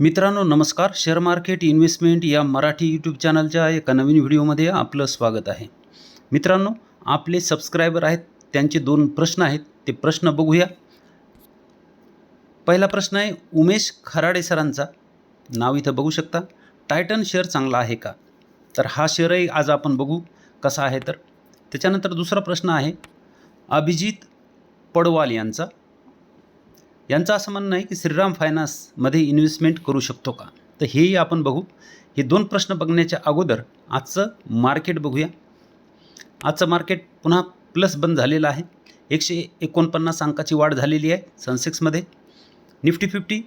मित्रांनो नमस्कार. Share market investment या मराठी यूट्यूब चॅनलच्या एका नवीन व्हिडिओमध्ये आपलं स्वागत आहे. मित्रांनो आपले सबस्क्रायबर आहेत त्यांचे दोन प्रश्न आहेत ते प्रश्न बघूया. पहिला प्रश्न आहे उमेश खराडे सरांचा. नाव इथं बघू शकता. टायटन शेअर चांगला आहे का? तर हा शेअरही आज आपण बघू कसा आहे तर. त्याच्यानंतर दुसरा प्रश्न आहे अभिजित पडवाल यांचा. यांचं असं म्हणणं आहे की श्रीराम फायनान्समध्ये इन्व्हेस्टमेंट करू शकतो का? तर हेही आपण बघू. हे दोन प्रश्न बघण्याच्या अगोदर आजचं मार्केट बघूया. आजचं मार्केट पुन्हा प्लस बंद झालेलं आहे. एकशे एकोणपन्नास अंकाची वाढ झालेली आहे सनसेक्समध्ये निफ्टी फिफ्टी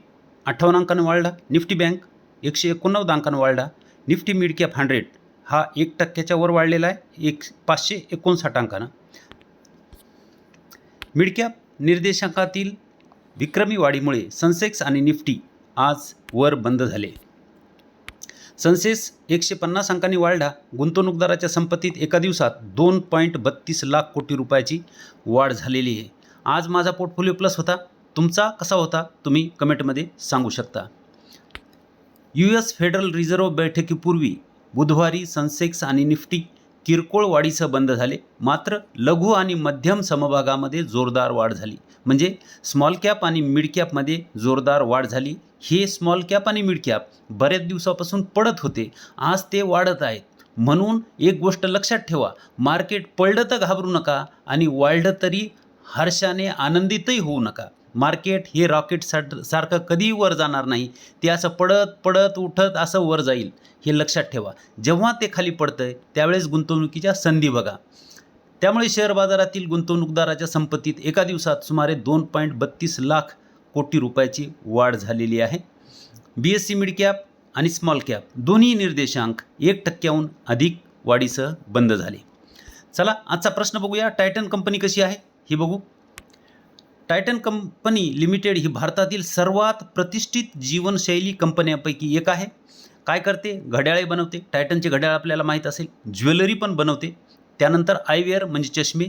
अठ्ठावन्न अंकानं वाढला. निफ्टी बँक एकशे एकोणनव्वद अंकानं वाढला. निफ्टी मिड कॅप हंड्रेड हा एक टक्क्याच्या वर वाढलेला आहे. एक पाचशे एकोणसाठ अंकानं. मिडकॅप निर्देशांकातील विक्रमी वाढीमुळे सनसेक्स आणि निफ्टी आज वर बंद झाले. सनसेक्स एकशे पन्नास अंकांनी वाढला. गुंतवणूकदाराच्या संपत्तीत एका दिवसात दोन पॉईंट बत्तीस लाख कोटी रुपयाची वाढ झालेली आहे. आज माझा पोर्टफोलिओ प्लस होता. तुमचा कसा होता तुम्ही कमेंटमध्ये सांगू शकता. यू एस फेडरल रिझर्व्ह बैठकीपूर्वी बुधवारी सनसेक्स आणि निफ्टी किरकोळ वाढीसह बंद झाले. मात्र लघु आणि मध्यम समभागामध्ये जोरदार वाढ झाली. म्हणजे स्मॉल कॅप आणि मिड कॅपमध्ये जोरदार वाढ झाली. हे स्मॉल कॅप आणि मिड कॅप बऱ्याच दिवसापासून पडत होते. आज ते वाढत आहेत. म्हणून एक गोष्ट लक्षात ठेवा. मार्केट पडलं तर घाबरू नका आणि वाढलं तरी हर्षाने आनंदितही होऊ नका. मार्केट हे रॉकेट सारखं कधीही वर जाणार नाही. ते असं पडत पडत उठत असं वर जाईल हे लक्षात ठेवा. जेव्हा ते खाली पडतं आहे त्यावेळेस गुंतवणुकीच्या संधी बघा. त्यामुळे शेअर बाजारातील गुंतवणूकदाराच्या संपत्तीत एका दिवसात सुमारे दोन पॉईंट बत्तीस लाख कोटी रुपयाची वाढ झालेली आहे. B S C mid cap आणि स्मॉल कॅप दोन्ही निर्देशांक एक टक्क्याहून अधिक वाढीसह बंद झाले. चला आजचा प्रश्न बघूया. टायटन कंपनी कशी आहे? हे बघू. टायटन कंपनी लिमिटेड ही भारतातील सर्वात प्रतिष्ठित जीवनशैली कंपन्यांपैकी एक आहे. काय करते? घड्याळे बनवते. टायटनचे घड्याळ आपल्याला माहीत असेल. ज्वेलरी पण बनवते. त्यानंतर आयवेअर म्हणजे चष्मे.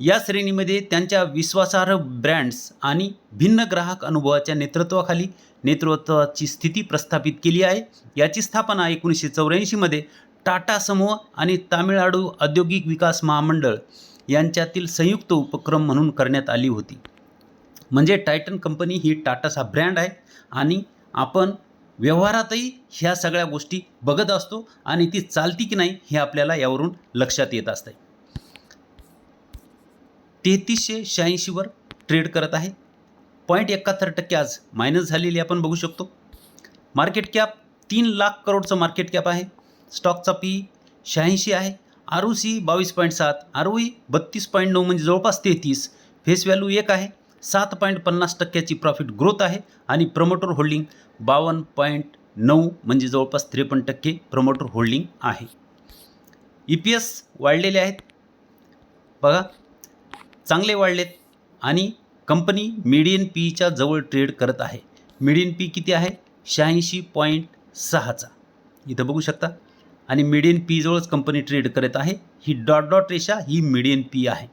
या श्रेणीमध्ये त्यांच्या विश्वासार्ह ब्रँड्स आणि भिन्न ग्राहक अनुभवाच्या नेतृत्वाखाली नेतृत्वाची स्थिती प्रस्थापित केली आहे. याची स्थापना एकोणीसशे चौऱ्याऐंशीमध्ये टाटा समूह आणि तामिळनाडू औद्योगिक विकास महामंडळ यांच्यातील संयुक्त उपक्रम म्हणून करण्यात आली होती. म्हणजे टायटन कंपनी ही टाटाचा ब्रँड आहे आणि आपण व्यवहारातही ह्या सगळ्या गोष्टी बघत असतो आणि ती चालती की नाही हे आपल्याला यावरून लक्षात येत असते तेहतीसशे शहाऐंशीवर ट्रेड करत आहे. पॉईंट एकाहत्तर टक्के आज मायनस झालेली आपण बघू शकतो. मार्केट कॅप तीन लाख करोडचं मार्केट कॅप आहे. स्टॉकचा पी शहाऐंशी आहे. आर ओ सी बावीस पॉईंट सात आर ओ ई बत्तीस पॉईंट नऊ म्हणजे जवळपास तेहतीस. फेस व्हॅल्यू एक आहे सात पॉईंट पन्नास टक्क्याची प्रॉफिट ग्रोथ आहे आणि प्रमोटर होल्डिंग बावन्न पॉईंट नऊ म्हणजे जवळपास त्रेपन्न टक्के प्रमोटर होल्डिंग आहे. ई पी एस वाढलेले आहेत. बघा चांगले वाढलेत आणि कंपनी मिडियन पीच्या जवळ ट्रेड करत आहे. मिडियन पी किती आहे? शहाऐंशी पॉईंट सहाचा. इथं बघू शकता. आणि मिडियन पी जवळच कंपनी ट्रेड करत आहे. ही डॉट डॉट रेषा ही मिडियन पी आहे.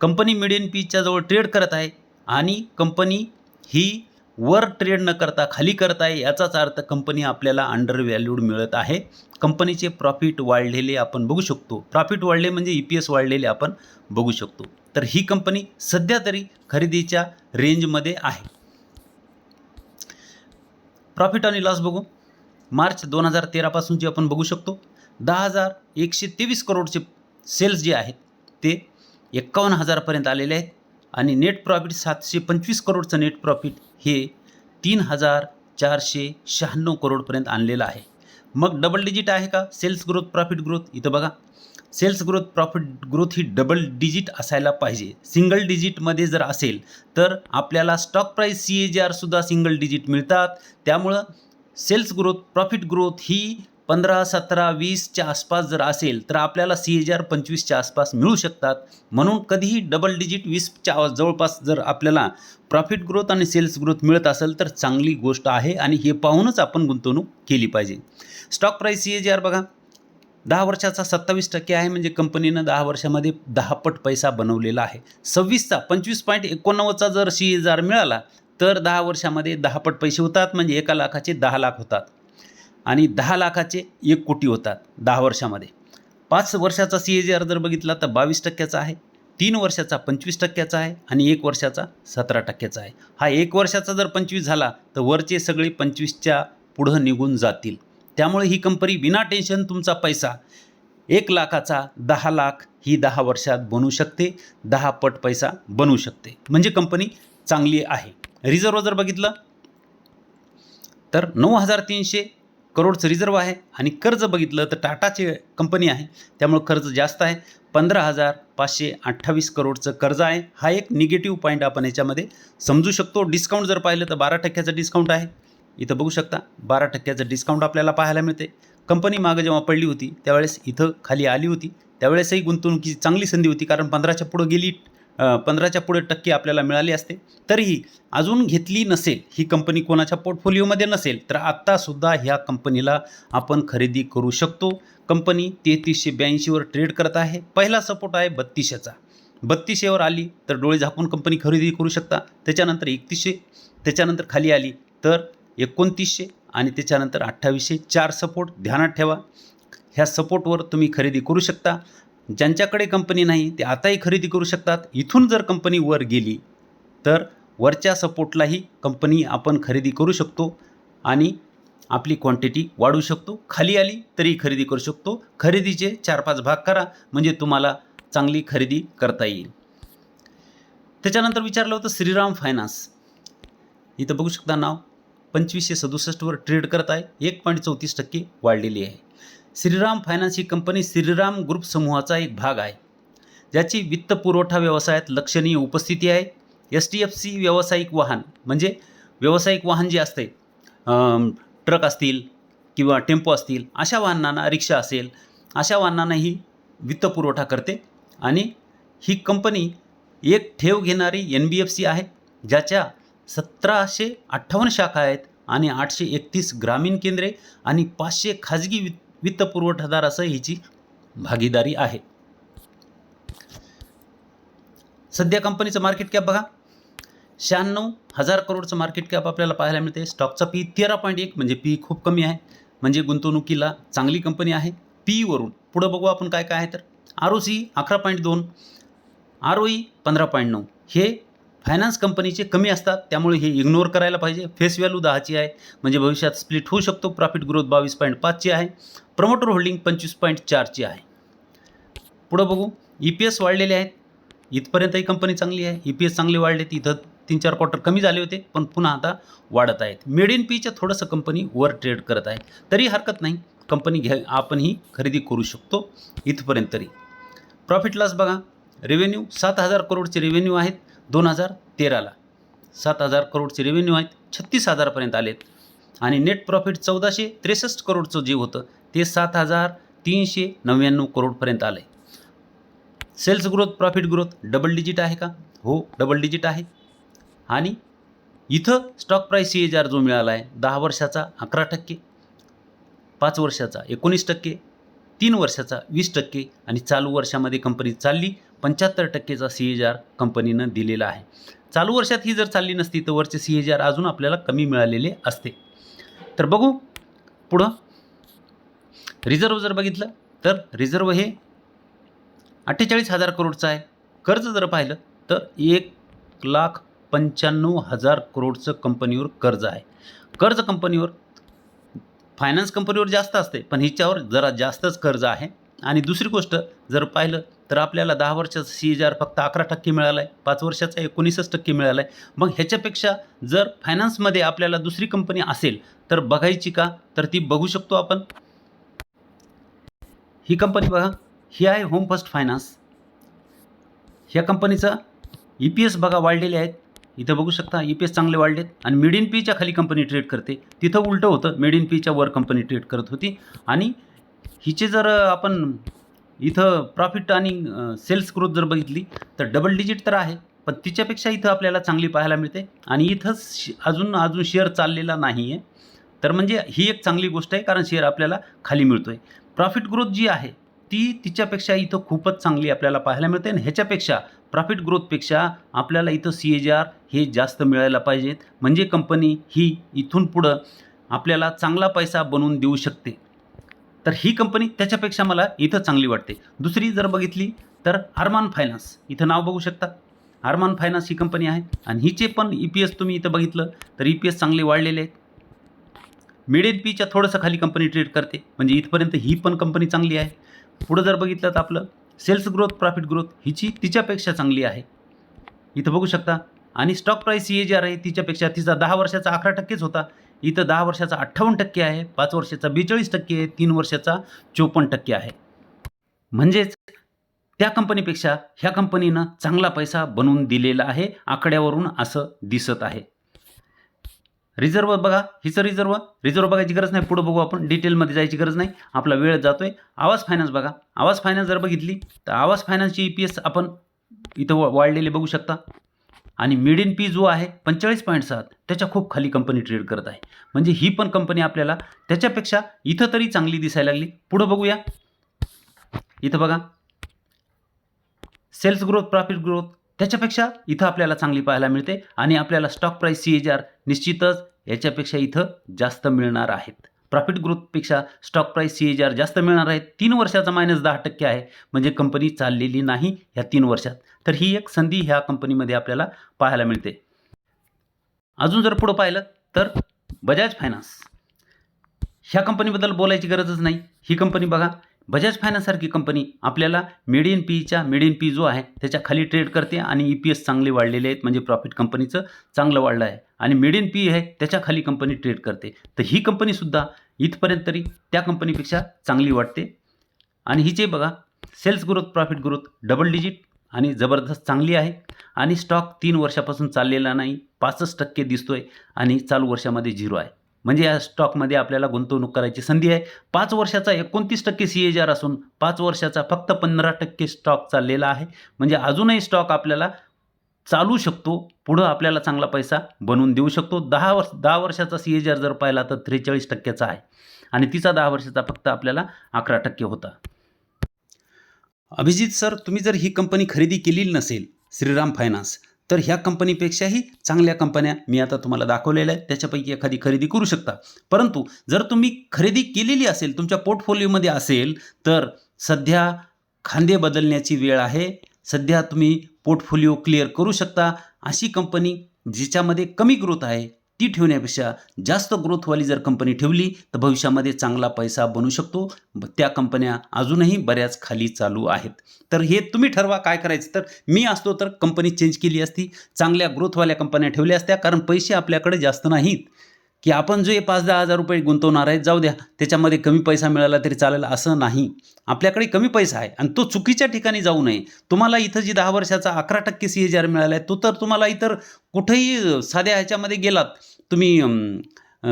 कंपनी मिडियन पीच्या जवळ ट्रेड करत आहे आणि कंपनी ही वर ट्रेड न करता खाली करत आहे याचाच अर्थ कंपनी आपल्याला अंडर व्हॅल्यूड मिळत आहे. कंपनीचे प्रॉफिट वाढलेले आपण बघू शकतो. प्रॉफिट वाढले म्हणजे ई पी एस वाढलेले आपण बघू शकतो. तर ही कंपनी सध्या तरी खरेदीच्या रेंजमध्ये आहे. प्रॉफिट आणि लॉस बघू. मार्च दोन हजार तेरापासूनची आपण बघू शकतो दहा हजार एकशे तेवीस करोडचे सेल्स जे आहेत ते एक्कावन्न हजारपर्यंत आलेले आहेत आणि नेट प्रॉफिट सातशे पंचवीस करोडचं नेट प्रॉफिट हे तीन हजार चारशे शहाण्णव करोडपर्यंत आणलेलं आहे. मग डबल डिजिट आहे का? सेल्स ग्रोथ प्रॉफिट ग्रोथ इथं बघा. सेल्स ग्रोथ प्रॉफिट ग्रोथ ही डबल डिजिट असायला पाहिजे. सिंगल डिजिटमध्ये जर असेल तर आपल्याला stock price C A G आरसुद्धा single digit मिळतात. त्यामुळं सेल्स ग्रोथ प्रॉफिट ग्रोथ ही पंधरा सतरा वीसच्या आसपास जर असेल तर आपल्याला सी एच आर पंचवीसच्या आसपास मिळू शकतात. म्हणून कधीही डबल डिजिट वीसच्या जवळपास जर आपल्याला प्रॉफिट ग्रोथ आणि सेल्स ग्रोथ मिळत असेल तर चांगली गोष्ट आहे आणि हे पाहूनच आपण गुंतवणूक केली पाहिजे. Stock price C H R बघा दहा वर्षाचा सत्तावीस टक्के आहे म्हणजे कंपनीनं दहा वर्षामध्ये दहा पट पैसा बनवलेला आहे. सव्वीसचा पंचवीस पॉईंट एकोणनव्वदचा जर सी एच आर मिळाला तर दहा वर्षामध्ये दहा पट पैसे होतात म्हणजे एका लाखाचे दहा लाख होतात. आणि दहा लाखाचे एक कोटी होतात दहा वर्षामध्ये. पाच वर्षाचा सी ए जी आर जर बघितला तर बावीस टक्क्याचा आहे तीन वर्षाचा पंचवीस टक्क्याचा आहे आणि एक वर्षाचा सतरा टक्क्याचा आहे. हा एक वर्षाचा जर पंचवीस झाला तर वरचे सगळे पंचवीसच्या पुढं निघून जातील. त्यामुळे ही कंपनी विना टेन्शन तुमचा पैसा एक लाखाचा दहा लाख ही दहा वर्षात बनू शकते दहा पट पैसा बनू शकते. म्हणजे कंपनी चांगली आहे. रिझर्व जर बघितलं तर नऊ हजार तीनशे करोडचं रिझर्व आहे आणि कर्ज बघितलं तर टाटाची कंपनी आहे त्यामुळं कर्ज जास्त आहे. पंधरा हजार पाचशे अठ्ठावीस करोडचं कर्ज आहे. हा एक निगेटिव्ह पॉईंट आपण याच्यामध्ये समजू शकतो. डिस्काउंट जर पाहिलं तर बारा टक्क्याचं डिस्काउंट आहे. इथं बघू शकता बारा टक्क्याचं डिस्काउंट आपल्याला पाहायला मिळते. कंपनी मागं जेव्हा पडली होती त्यावेळेस इथं खाली आली होती. त्यावेळेसही गुंतवणुकीची चांगली संधी होती कारण पंधराच्या पुढं गेली पंधराच्या पुढे टक्के आपल्याला मिळाले असते. तरीही अजून घेतली नसेल ही कंपनी कोणाच्या पोर्टफोलिओमध्ये नसेल तर आत्तासुद्धा ह्या कंपनीला आपण खरेदी करू शकतो. कंपनी तेहतीसशे ब्याऐंशीवर ट्रेड करत आहे. पहिला सपोर्ट आहे बत्तीसशेचा. बत्तीसशेवर आली तर डोळे झाकून कंपनी खरेदी करू शकता. त्याच्यानंतर एकतीसशे त्याच्यानंतर खाली आली तर एकोणतीसशे आणि त्याच्यानंतर अठ्ठावीसशे चार सपोर्ट. ध्यानात ठेवा. ह्या सपोर्टवर तुम्ही खरेदी करू शकता. ज्यांच्याकडे कंपनी नाही ते आताही खरेदी करू शकतात. इथून जर कंपनी वर गेली तर वरच्या सपोर्टलाही कंपनी आपण खरेदी करू शकतो आणि आपली क्वांटिटी वाढवू शकतो. खाली आली तरी खरेदी करू शकतो. खरेदीचे चार पाच भाग करा म्हणजे तुम्हाला चांगली खरेदी करता येईल. त्याच्यानंतर विचारलं होतं श्रीराम फायनान्स. इथं बघू शकता नाव. पंचवीसशे सदुसष्टवर ट्रेड करत आहे. एक पॉईंट चौतीस टक्के वाढलेली आहे. श्रीराम फायनान्स ही कंपनी श्रीराम ग्रुप समूहाचा एक भाग आहे. ज्याची वित्तपुरवठा व्यवसायात लक्षणीय उपस्थिती आहे. एस टी एफ सी व्यावसायिक वाहन म्हणजे व्यावसायिक वाहन जे असते ट्रक असतील किंवा टेम्पो असतील अशा वाहनांना रिक्षा असेल अशा वाहनांना ही वित्तपुरवठा करते. आणि ही कंपनी एक ठेव घेणारी एन बी एफ सी आहे ज्याच्या सतराशे अठ्ठावन्न शाखा आहेत आणि आठशे एकतीस ग्रामीण केंद्रे आणि पाचशे खाजगी वित्त वित्तपुरवठादार असं हिची भागीदारी आहे. सध्या कंपनीचं मार्केट कॅप बघा. शहाण्णव हजार करोडचं मार्केट कॅप आपल्याला पाहायला मिळते. स्टॉकचा पी तेरा पॉईंट एक म्हणजे पी खूप कमी आहे. म्हणजे गुंतवणुकीला चांगली कंपनी आहे. पीवरून पुढं बघू आपण काय काय आहे तर. आर ओ सी अकरा पॉईंट दोन आर ओ ई पंधरा पॉईंट नऊ. हे फायनान्स कंपनीचे कमी असतात त्यामुळे हे इग्नोर करायला पाहिजे. फेस व्हॅल्यू दहाची आहे म्हणजे भविष्यात स्प्लिट होऊ शकतो. प्रॉफिट ग्रोथ बावीस पॉईंट पाचची आहे. प्रमोटर होल्डिंग पंचवीस पॉईंट चारची आहे. पुढं बघू. ई पी एस वाढलेले आहेत. इथपर्यंत ही कंपनी चांगली आहे. ई पी एस चांगली वाढले इथं तीन चार क्वार्टर कमी झाले होते पण पुन्हा आता वाढत आहेत. मेड इन पीच्या थोडंसं कंपनी वर ट्रेड करत आहे. तरी हरकत नाही. कंपनी घ्या आपण ही खरेदी करू शकतो. इथपर्यंत तरी. प्रॉफिट लॉस बघा. रेव्हेन्यू सात हजार करोडचे रेव्हेन्यू आहेत. दोन हजार तेराला. सात हजार करोडचे रेव्हेन्यू आहेत छत्तीस हजारपर्यंत आलेत. आणि नेट प्रॉफिट चौदाशे त्रेसष्ट करोडचं जे होतं ते सात हजार तीनशे नव्याण्णव करोडपर्यंत आलं आहे sales growth profit growth double digit आहे का? हो डबल डिजिट आहे. आणि इथं stock price C H R जो मिळाला आहे दहा वर्षाचा अकरा टक्के पाच वर्षाचा एकोणीस टक्के तीन वर्षाचा वीस टक्के आणि चालू वर्षामध्ये कंपनी चालली पंच्याहत्तर टक्केचा सी एच आर कंपनीनं दिलेला आहे. चालू वर्षात ही जर चालली नसती तर वरचे सी एच आर अजून आपल्याला कमी मिळालेले असते. तर बघू पुढं. रिझर्व जर बघितलं तर रिझर्व हे अठ्ठेचाळीस हजार करोडचं आहे. कर्ज जर पाहिलं तर एक लाख पंच्याण्णव हजार करोडचं कंपनीवर कर्ज आहे. कर्ज कंपनीवर फायनान्स कंपनीवर जास्त असते पण हिच्यावर जरा जास्तच कर्ज आहे. आणि दुसरी गोष्ट जर पाहिलं तर आपल्याला दहा वर्षाचा सी एच आर फक्त अकरा टक्के मिळाला आहे पाच वर्षाचा एकोणीसच टक्के मिळाला आहे मग ह्याच्यापेक्षा जर फायनान्समध्ये आपल्याला दुसरी कंपनी असेल तर बघायची का? तर ती बघू शकतो आपण. ही कंपनी बघा ही आहे होम फर्स्ट फायनान्स ह्या कंपनीचा ई पी एस बघा वाढलेले आहेत. इथं बघू शकता ई पी एस चांगले वाढलेत. आणि मेड इन पीच्या खाली कंपनी ट्रेड करते. तिथं उलटं होतं मेड इन पीच्या वर कंपनी ट्रेड करत होती. आणि हिचे जर आपण इथं प्रॉफिट आणि सेल्स ग्रोथ जर बघितली तर डबल डिजिट तर आहे. पण तिच्यापेक्षा इथं आपल्याला चांगली पाहायला मिळते. आणि इथं श- अजून अजून शेअर चाललेला नाही आहे तर म्हणजे ही एक चांगली गोष्ट आहे कारण शेअर आपल्याला खाली मिळतो आहे प्रॉफिट ग्रोथ जी आहे ती तिच्यापेक्षा इथं खूपच चांगली आपल्याला पाहायला मिळते. आणि ह्याच्यापेक्षा प्रॉफिट ग्रोथपेक्षा आपल्याला इथं सी एच आर हे जास्त मिळायला पाहिजेत. म्हणजे कंपनी ही इथून पुढं आपल्याला चांगला पैसा बनवून देऊ शकते. तर ही कंपनी त्याच्यापेक्षा मला इथं चांगली वाटते. दुसरी जर बघितली तर अरमान फायनान्स. इथं नाव बघू शकता. अरमान फायनान्स ही कंपनी आहे आणि हिचे पण ई पी एस तुम्ही इथं बघितलं तर ई पी एस चांगले वाढलेले आहेत. मिड एन पीच्या थोडंसं खाली कंपनी ट्रेड करते. म्हणजे इथपर्यंत ही पण कंपनी चांगली आहे. पुढं जर बघितलं तर आपलं सेल्स ग्रोथ प्रॉफिट ग्रोथ हिची तिच्यापेक्षा चांगली आहे. इथं बघू शकता. आणि stock price C A G R आहे तिच्यापेक्षा तिचा दहा वर्षाचा अकरा टक्केच होता. इथं दहा वर्षाचा अठ्ठावन्न टक्के आहे पाच वर्षाचा बेचाळीस टक्के आहे तीन वर्षाचा चोपन्न टक्के आहे. म्हणजेच त्या कंपनीपेक्षा ह्या कंपनीनं चांगला पैसा बनवून दिलेला आहे आकड्यावरून असं दिसत आहे. रिझर्व बघा हिचं रिझर्व रिझर्व बघायची गरज नाही पुढं बघू आपण डिटेलमध्ये जायची गरज नाही आपला वेळ जातोय. आवाज फायनान्स बघा आवाज फायनान्स जर बघितली तर आवाज फायनान्सची ई पी एस आपण इथं वाढलेले बघू शकता. आणि मिड इन पी जो आहे पंचेचाळीस पॉईंट सात त्याच्या खूप खाली कंपनी ट्रेड करत आहे. म्हणजे ही पण कंपनी आपल्याला त्याच्यापेक्षा इथं तरी चांगली दिसायला लागली. पुढं बघूया. इथं बघा. सेल्स ग्रोथ प्रॉफिट ग्रोथ त्याच्यापेक्षा इथं आपल्याला चांगली पाहायला मिळते. आणि आपल्याला stock price C H R निश्चितच याच्यापेक्षा इथं जास्त मिळणार आहेत. Profit ग्रोथपेक्षा stock price C H R जास्त मिळणार आहे. तीन वर्षाचा मायनस दहा टक्के आहे. म्हणजे कंपनी चाललेली नाही ह्या तीन वर्षात. तर ही एक संधी ह्या कंपनीमध्ये आपल्याला पाहायला मिळते. अजून जर पुढं पाहिलं तर बजाज फायनान्स ह्या कंपनीबद्दल बोलायची गरजच नाही. ही कंपनी बघा बजाज फायनान्ससारखी कंपनी आपल्याला मिडियन पीच्या मिडियन पी जो आहे त्याच्याखाली ट्रेड करते आणि ई पी एस चांगले वाढलेले आहेत. म्हणजे प्रॉफिट कंपनीचं चांगलं वाढलं आहे. आणि मिडियन पी आहे त्याच्याखाली कंपनी ट्रेड करते. तर ही कंपनीसुद्धा इथपर्यंत तरी त्या कंपनीपेक्षा चांगली वाटते. आणि हिचे बघा sales growth profit growth double digit आणि जबरदस्त चांगली आहे. आणि स्टॉक तीन वर्षापासून चाललेला नाही पाचच टक्के दिसतोय आणि चालू वर्षामध्ये झिरो आहे. म्हणजे या स्टॉकमध्ये आपल्याला गुंतवणूक करायची संधी आहे. पाच वर्षाचा एकोणतीस टक्के सी एच आर असून पाच वर्षाचा फक्त पंधरा टक्के स्टॉक चाललेला आहे. म्हणजे अजूनही स्टॉक आपल्याला चालू शकतो पुढं आपल्याला चांगला पैसा बनवून देऊ शकतो. दहा वर्ष दहा वर्षाचा सी एच आर जर पाहिला तर त्रेचाळीस टक्क्याचा आहे. आणि तिचा दहा वर्षाचा फक्त आपल्याला अकरा टक्के होता. अभिजित सर तुम्ही जर ही कंपनी खरेदी केलेली नसेल श्रीराम फायनान्स तर ह्या कंपनीपेक्षाही चांगल्या कंपन्या मी आता तुम्हाला दाखवलेल्या आहेत त्याच्यापैकी एखादी खरेदी करू शकता. परंतु जर तुम्ही खरेदी केलेली असेल तुमच्या पोर्टफोलिओमध्ये असेल तर सध्या खांदे बदलण्याची वेळ आहे. सध्या तुम्ही पोर्टफोलिओ क्लिअर करू शकता. अशी कंपनी जिच्यामध्ये कमी ग्रोथ आहे ती ठेवण्यापेक्षा जास्त ग्रोथवाली जर कंपनी ठेवली तर भविष्यामध्ये चांगला पैसा बनू शकतो. त्या कंपन्या अजूनही बऱ्याच खाली चालू आहेत. तर हे तुम्ही ठरवा काय करायचं. तर मी असतो तर कंपनी चेंज केली असती चांगल्या ग्रोथवाल्या कंपन्या ठेवल्या असत्या कारण पैसे आपल्याकडे जास्त नाहीत. की आपण जे पाच दहा हजार रुपये गुंतवणार आहेत जाऊ द्या त्याच्यामध्ये कमी पैसा मिळाला तरी चालेल असं नाही. आपल्याकडे कमी पैसा आहे आणि तो चुकीच्या ठिकाणी जाऊ नये. तुम्हाला इथं जी दहा वर्षाचा अकरा टक्के सी एच आर मिळाला आहे तो तर तुम्हाला इतर कुठेही साध्या ह्याच्यामध्ये गेलात. तुम्ही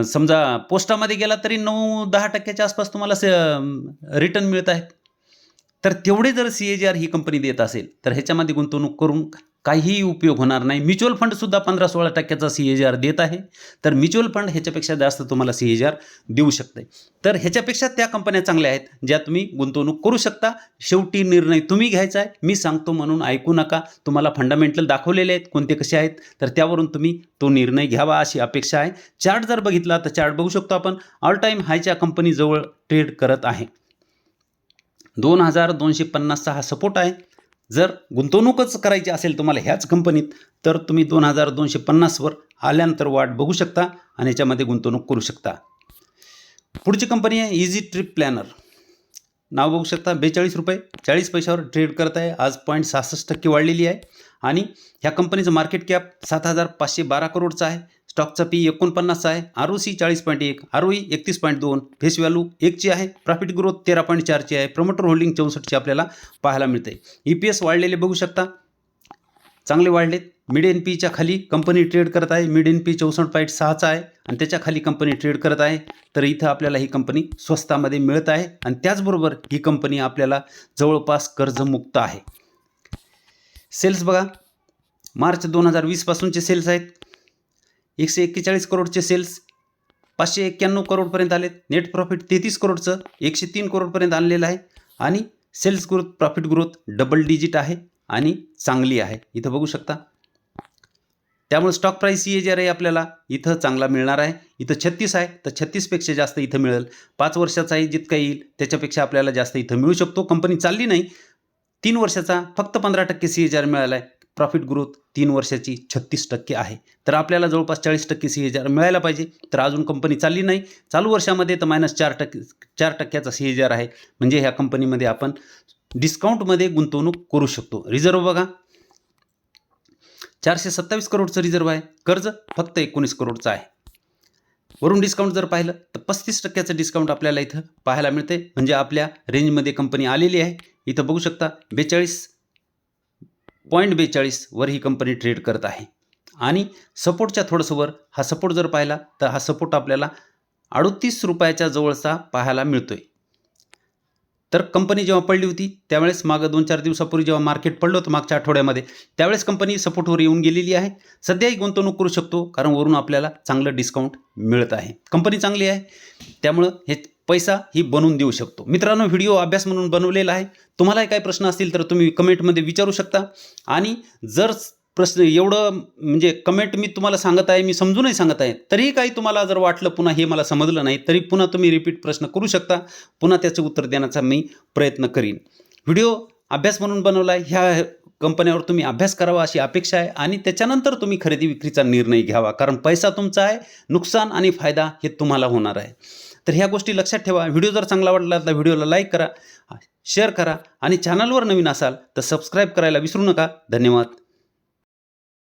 समजा पोस्टामध्ये गेलात तरी नऊ दहा टक्क्याच्या आसपास तुम्हाला से रिटर्न मिळत आहे तर तेवढे जर सी एच आर ही कंपनी देत असेल तर ह्याच्यामध्ये गुंतवणूक करून काहीही उपयोग होणार नाही. म्युच्युअल फंडसुद्धा पंधरा सोळा टक्क्याचा सी एच आर देत आहे. तर म्युच्युअल फंड ह्याच्यापेक्षा जास्त तुम्हाला सी एच आर देऊ शकते. तर ह्याच्यापेक्षा त्या कंपन्या चांगल्या आहेत ज्या तुम्ही गुंतवणूक करू शकता. शेवटी निर्णय तुम्ही घ्यायचा आहे. मी सांगतो म्हणून ऐकू नका. तुम्हाला फंडामेंटल दाखवलेले आहेत. कोणते कसे आहेत? तर त्यावरून तुम्ही तो निर्णय घ्यावा अशी अपेक्षा आहे. चार्ट जर बघितला तर चार्ट बघू शकतो आपण. ऑल टाईम हायच्या कंपनीजवळ ट्रेड करत आहे. दोन हजार दोनशे पन्नासचा हा सपोर्ट आहे. जर गुंतवणूकच करायची असेल तुम्हाला ह्याच कंपनीत तर तुम्ही दोन हजार दोनशे पन्नासवर आल्यानंतर वाट बघू शकता आणि याच्यामध्ये गुंतवणूक करू शकता. पुढची कंपनी आहे इझी ट्रिप प्लॅनर नाव बघू शकता बेचाळीस रुपये चाळीस पैशावर ट्रेड करत आहे. आज पॉईंट सहासष्ट टक्के वाढलेली आहे. आणि ह्या कंपनीचं मार्केट कॅप सात हजार पाचशे बारा करोडचं आहे. स्टॉकचा पी एकोणपन्नासचा आहे. आर ओ सी चाळीस पॉईंट एक आर ओ ई एकतीस पॉईंट दोन फेस व्हॅल्यू एकची आहे. प्रॉफिट ग्रोथ तेरा पॉईंट चारची आहे. प्रमोटर होल्डिंग चौसष्टची आपल्याला पाहायला मिळते ई पी एस वाढलेले बघू शकता. चांगले वाढलेत. मिड एन पीच्या खाली कंपनी ट्रेड करत आहे. मिड एन पी चौसष्ट पॉईंट सहाचा आहे आणि त्याच्याखाली कंपनी ट्रेड करत आहे. तर इथं आपल्याला ही कंपनी स्वस्तामध्ये मिळत आहे आणि त्याचबरोबर ही कंपनी आपल्याला जवळपास कर्जमुक्त आहे. सेल्स बघा. मार्च दोन हजार वीसपासूनचे सेल्स आहेत. एकशे एक्केचाळीस करोडचे सेल्स पाचशे एक्क्याण्णव करोडपर्यंत आलेत. नेट प्रॉफिट तेहतीस करोडचं एकशे तीन करोडपर्यंत आणलेलं आहे. आणि sales growth profit growth double digit आहे आणि चांगली आहे. इथं बघू शकता. त्यामुळे स्टॉक प्राईस सी जे आहे आपल्याला इथं चांगला मिळणार आहे. इथं छत्तीस आहे तर छत्तीसपेक्षा जास्त इथं मिळेल. पाच वर्षाचा आहे जितका येईल त्याच्यापेक्षा आपल्याला जास्त इथं मिळू शकतो. कंपनी चालली नाही. तीन वर्षाचा फक्त पंधरा टक्के सी एच आर मिळाला आहे प्रॉफिट ग्रोथ तीन वर्षाची छत्तीस टक्के आहे. तर आपल्याला जवळपास चाळीस टक्के सी एच आर मिळायला पाहिजे. तर अजून कंपनी चालली नाही. चालू वर्षामध्ये तर मायनस चार टक्के चार टक्क्याचा सी एच आर आहे. म्हणजे ह्या कंपनीमध्ये आपण डिस्काउंटमध्ये गुंतवणूक करू शकतो. रिझर्व बघा. चारशे सत्तावीस करोडचं रिझर्व आहे. कर्ज फक्त एकोणीस करोडचं आहे. वरून डिस्काउंट जर पाहिलं तर पस्तीस टक्क्याचं डिस्काउंट आपल्याला इथं पाहायला मिळते म्हणजे आपल्या रेंजमध्ये कंपनी आलेली आहे. इथं बघू शकता बेचाळीस पॉईंट बेचाळीसवर ही कंपनी ट्रेड करत आहे. आणि सपोर्टच्या थोडंसं वर हा सपोर्ट जर पाहिला तर हा सपोर्ट आपल्याला अडतीस रुपयाच्या जवळचा पाहायला मिळतो आहे तर कंपनी जेव्हा पडली होती त्यावेळेस मागं दोन चार दिवसापूर्वी जेव्हा मार्केट पडलं होतं मागच्या आठवड्यामध्ये त्यावेळेस कंपनी सपोर्टवर येऊन गेलेली आहे. सध्याही गुंतवणूक करू शकतो कारण वरून आपल्याला चांगलं डिस्काउंट मिळत आहे. कंपनी चांगली आहे. त्यामुळं हे पैसा ही बनवून देऊ शकतो. मित्रांनो व्हिडिओ अभ्यास म्हणून बनवलेला आहे. तुम्हालाही काही प्रश्न असतील तर तुम्ही कमेंटमध्ये विचारू शकता. आणि जर प्रश्न एवढं म्हणजे कमेंट मी तुम्हाला सांगत आहे मी समजूनही सांगत आहे तरीही काही तुम्हाला जर वाटलं पुन्हा हे मला समजलं नाही तरी पुन्हा तुम्ही रिपीट प्रश्न करू शकता. पुन्हा त्याचं उत्तर देण्याचा मी प्रयत्न करीन. व्हिडिओ अभ्यास म्हणून बनवला आहे ह्या कंपन्यावर तुम्ही अभ्यास करावा अशी अपेक्षा आहे. आणि त्याच्यानंतर तुम्ही खरेदी विक्रीचा निर्णय घ्यावा कारण पैसा तुमचा आहे नुकसान आणि फायदा हे तुम्हाला होणार आहे. तर ह्या गोष्टी लक्षात ठेवा. व्हिडिओ जर चांगला वाटला तर व्हिडिओला लाईक करा शेअर करा आणि चॅनलवर नवीन असाल तर सबस्क्राईब करायला विसरू नका. धन्यवाद.